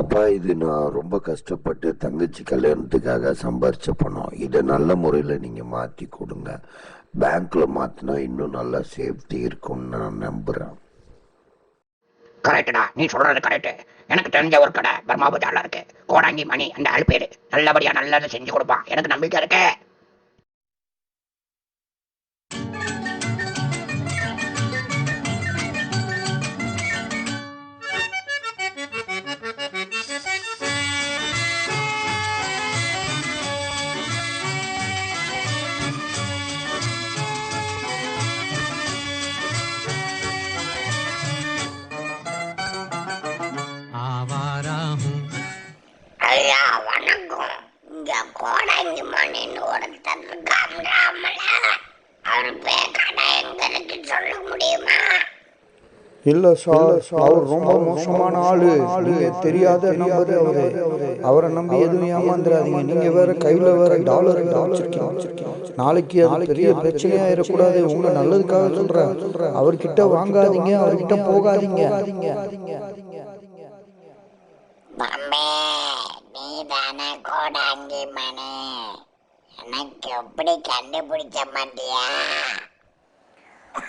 அப்பா இது நான் ரொம்ப கஷ்டப்பட்டு தங்கச்சி கல்யாணத்துக்காக சம்பாரிச்ச பணம். இதை நல்ல முறையில் நீங்கள் மாற்றி கொடுங்க. பேங்க்கில் மாற்றினா இன்னும் நல்லா சேஃப்டி இருக்கும்னு நான் நம்புகிறேன் கரெக்டடா. நீ சொல்றது கரெக்டு. எனக்கு தெரிஞ்ச ஒரு கடை பர்மா பஜார்ல இருக்கு. கோடாங்கி மணி அந்த ஆள் பேரு நல்லபடியா நல்லதை செஞ்சு கொடுப்பான். எனக்கு நம்பிக்கை இருக்கு. சொல்ல முடியுமா? இல்ல சார் அவர் ரொம்ப மோசமான ஆளு. நீங்க தெரியாத நம்பர் அவரு. அவரை. நம்பி எதுவும் ஏமாந்துடாதீங்க நீங்க வேற கையில வேற டாலர் வச்சிருக்கீங்க. நாளைக்கு அது பெரிய பிரச்சனையா இருக்கக்கூடாது. உங்க நல்லதுக்காக சொல்றேன். அவர்கிட்ட வாங்காதீங்க. அவர்கிட்ட போகாதீங்க. நீ தானே கோடாங்கி மணி எனக்கு எப்படி கண்டுபிடிச்ச மாட்டியா?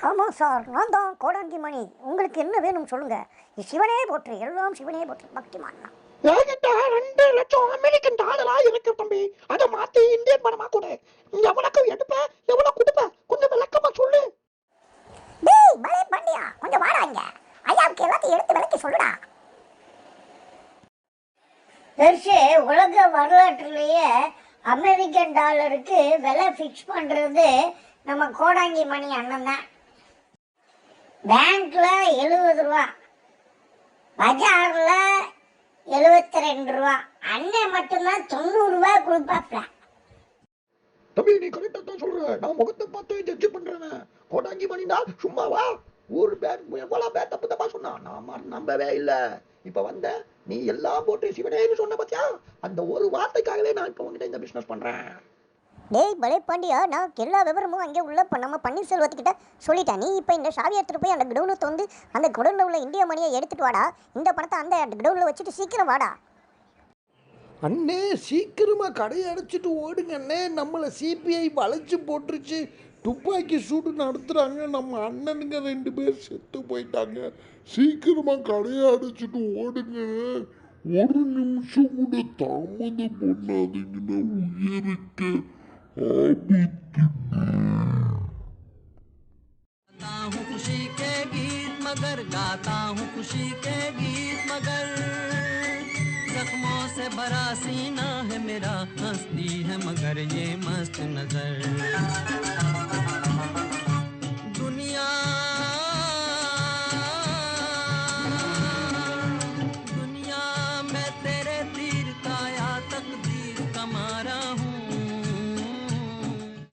ஆமாம் சார் நான் தான் கோடாங்கி மணி. உங்களுக்கு என்ன வேணும் சொல்லுங்க. சிவனே போற்று எல்லாம் சிவனே போற்று பக்திமான் தான். என்கிட்ட ரெண்டு லட்சம் அமெரிக்கன் டாலரா இருக்கு தம்பி. அதை மாத்தி இந்தியன் பணமா கொடு. எவ்வளவுக்கு எடுப்ப? எவ்வளவு கொடுப்ப? கொஞ்சம் விளக்கமா சொல்லு. டேய் பலே பாண்டியா கொஞ்சம் வாடா இங்க. ஐயாவுக்கு எல்லாத்தையும் எடுத்து விளக்கி சொல்லுடா. பெருசு உலக வரலாற்றுலேயே அமெரிக்கன் டாலருக்கு விலை ஃபிக்ஸ் பண்ணுறது நம்ம கோடாங்கி மணி அண்ணன் தான். பேங்க்ல எழுபது ரூபா. பஜார்ல எழுபத்தி ரெண்டு ரூபா. அண்ணன் மட்டும்தான் தொண்ணூறு ரூபா கொடுப்பாப்ல. தம்பி நீ கரெக்டா தான் சொல்ற. நான் முகத்தை பார்த்து ஜட்ஜ் பண்றேன். கோடாங்கி மணினா சும்மாவா ஒரு பேட் எவ்வளவு பேர் தப்பு தப்பா சொன்னான். நான் நம்பவே இல்லை. இப்ப வந்த நீ எல்லாம் போட்டு சிவனேன்னு சொன்ன பாத்தியா? அந்த ஒரு வார்த்தைக்காகவே நான் இப்ப உங்ககிட்ட இந்த பிசினஸ் பண்றேன். டேய் பலே பாண்டியா நான் எல்லா விவரமும் அங்கே உள்ள இப்போ நம்ம பன்னீர்செல்வத்துக்கிட்ட சொல்லிட்டேன். நீ இப்போ இந்த சாவி எடுத்துகிட்டு போய் அந்த குடோனை வந்து அந்த குடோனில் உள்ள இந்திய மணியை எடுத்துட்டு வாடா. இந்த பணத்தை அந்த குடோனில் வச்சுட்டு சீக்கிரம் வாடா. அண்ணே சீக்கிரமா கடையை அடைச்சிட்டு ஓடுங்க அண்ணே. நம்மளை சிபிஐ வளைச்சு போட்டுருச்சு. துப்பாக்கி சூடு நடத்துறாங்க. நம்ம அண்ணனுங்க ரெண்டு பேர் செத்து போயிட்டாங்க. சீக்கிரமா கடையை அடைச்சிட்டு ஓடுங்க. ஒரு நிமிஷம் கூட தாமதம் பண்ணாதீங்கன்னா உயிருக்கு ஆபத்து गाता हूँ खुशी के गीत मगर गाता हूँ खुशी के गीत मगर जख्मों से भरा सीना है मेरा हंसती है मगर ये मस्त नजर